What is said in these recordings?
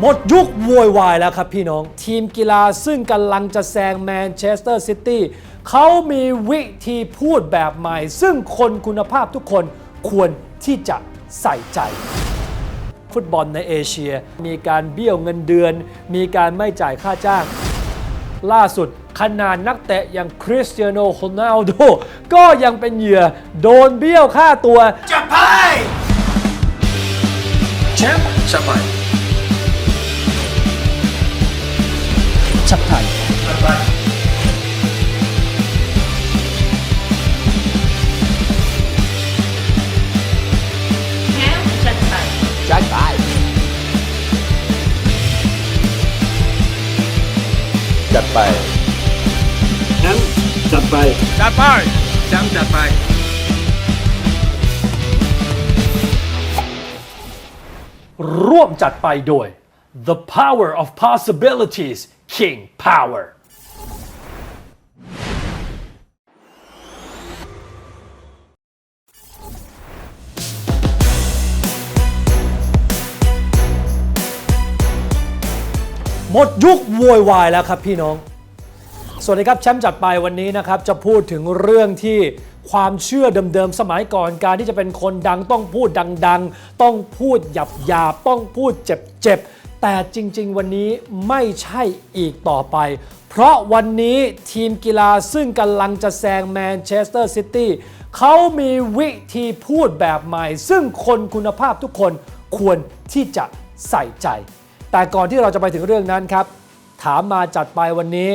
หมดยุคโวยวายแล้วครับพี่น้อง ทีมกีฬาซึ่งกำลังจะแซงแมนเชสเตอร์ซิตี้เขามีวิธีพูดแบบใหม่ ซึ่งคนคุณภาพทุกคนควรที่จะใส่ใจ ฟุตบอลในเอเชีย มีการเบี้ยวเงินเดือน มีการไม่จ่ายค่าจ้าง ล่าสุดขนาดนักเตะอย่างคริสเตียโนโรนัลโดก็ยังเป็นเหยื่อโดนเบี้ยวค่าตัวจับไปแชมป์จับไป ชับไทยจับไปแชมป์จัดไป จัดไปจัดไปแชมป์จับไปจับไปแชมป์จับไปร่วมจัดไปโดย The Power of Possibilities King Power หมดยุคโวยวายแล้วครับพี่น้อง สวัสดีครับแชมป์จัดไปวันนี้นะครับจะพูดถึงเรื่องที่ความเชื่อเดิมๆสมัยก่อนการที่จะเป็นคนดังต้องพูดดัง ๆ ต้องพูดหยาบๆต้องพูดเจ็บๆ แต่จริง ๆ วันนี้ไม่ใช่อีกต่อไป เพราะวันนี้ทีมกีฬาซึ่งกำลังจะแซงแมนเชสเตอร์ซิตี้เขามีวิธีพูดแบบใหม่ ซึ่งคนคุณภาพทุกคนควรที่จะใส่ใจ แต่ก่อนที่เราจะไปถึงเรื่องนั้นครับ ถามมาจัดไปวันนี้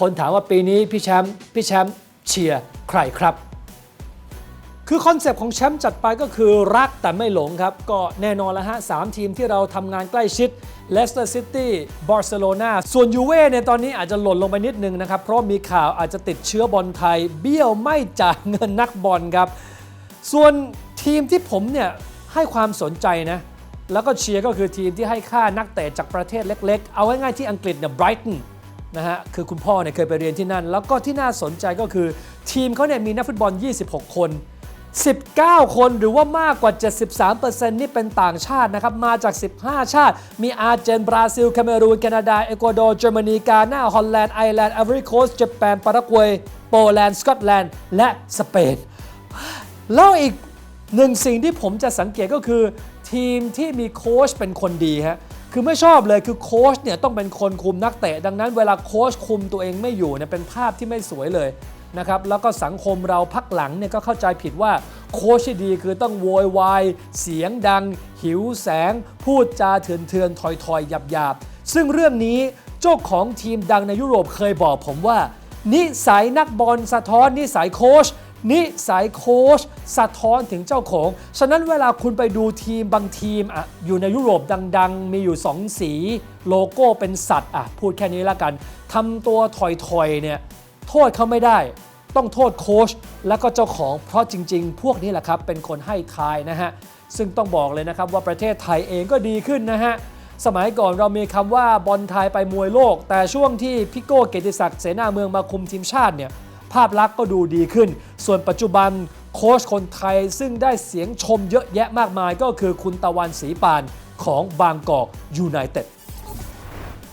คนถามว่าปีนี้พี่แชมป์พี่แชมป์เชียร์ใครครับ คือคอนเซปต์ของแชมป์จัดไปก็คือรักแต่ไม่หลงครับ ก็แน่นอนแล้วฮะสามทีมที่เราทำงานใกล้ชิดเลสเตอร์ซิตี้บาร์เซโลนาส่วนยูเว่เนี่ยตอนนี้อาจจะหล่นลงไปนิดนึงนะครับ เพราะมีข่าวอาจจะติดเชื้อบอลไทย เบี้ยวไม่จ่ายเงินนักบอลครับ ส่วนทีมที่ผมเนี่ยให้ความสนใจนะ แล้วก็เชียร์ก็คือทีมที่ให้ค่านักเตะจากประเทศเล็กๆ เอาง่ายๆที่อังกฤษเนี่ยไบรตันนะฮะคือคุณพ่อเนี่ยเคยไปเรียนที่นั่น แล้วก็ที่น่าสนใจก็คือทีมเขาเนี่ยมีนักฟุตบอล 26 คน 19 คนหรือว่ามากกว่า 73%นี่เป็นต่างชาตินะครับ มาจาก 15 ชาติ มีอาร์เจน บราซิลแคเมรูน แคนาดา เอกวาดอร์ เยอรมนี กาหน้า ฮอลแลนด์ ไอร์แลนด์อวรี่โคสต์ญี่ปุ่นปารากวัย โปแลนด์ สกอตแลนด์ และสเปน แล้วอีกหนึ่งสิ่งที่ผมจะสังเกตก็คือ ทีมที่มีโค้ชเป็นคนดีฮะ คือไม่ชอบเลยคือโค้ชเนี่ยต้องเป็นคนคุมนักเตะ ดังนั้นเวลาโค้ชคุมตัวเองไม่อยู่เนี่ยเป็นภาพที่ไม่สวยเลยนะครับแล้วก็สังคมเราพักหลังเนี่ยก็เข้าใจผิดว่าโค้ชที่ดีคือต้องโวยวายเสียงดัง หิวแสง พูดจาเถื่อนเถื่อนถอยถอยหยับหยาบซึ่งเรื่องนี้เจ้าของทีมดังในยุโรปเคยบอกผมว่า นิสัยนักบอลสะท้อนนิสัยโค้ช นิสัยโค้ชสะท้อนถึงเจ้าของ ฉะนั้นเวลาคุณไปดูทีมบางทีมอะอยู่ในยุโรปดัง ๆ มีอยู่ 2 สีโลโก้เป็นสัตว์อะพูดแค่นี้ละกันทำตัวถอยๆเนี่ยโทษเขาไม่ได้ต้องโทษโค้ชและก็เจ้าของเพราะจริง ๆ พวกนี้แหละครับเป็นคนให้ทายนะฮะ ซึ่งต้องบอกเลยนะครับว่าประเทศไทยเองก็ดีขึ้นนะฮะ สมัยก่อนเรามีคำว่าบอลไทยไปมวยโลก แต่ช่วงที่พิโก้เกติศักดิ์เสนาเมืองมาคุมทีมชาติเนี่ยาพลักษณ์ก็ดูดีขึ้น ส่วนปัจจุบันโค้ชคนไทยซึ่งได้เสียงชมเยอะแยะมากมายก็คือคุณตะวันศรีปานของบางกอกยูไนเต็ด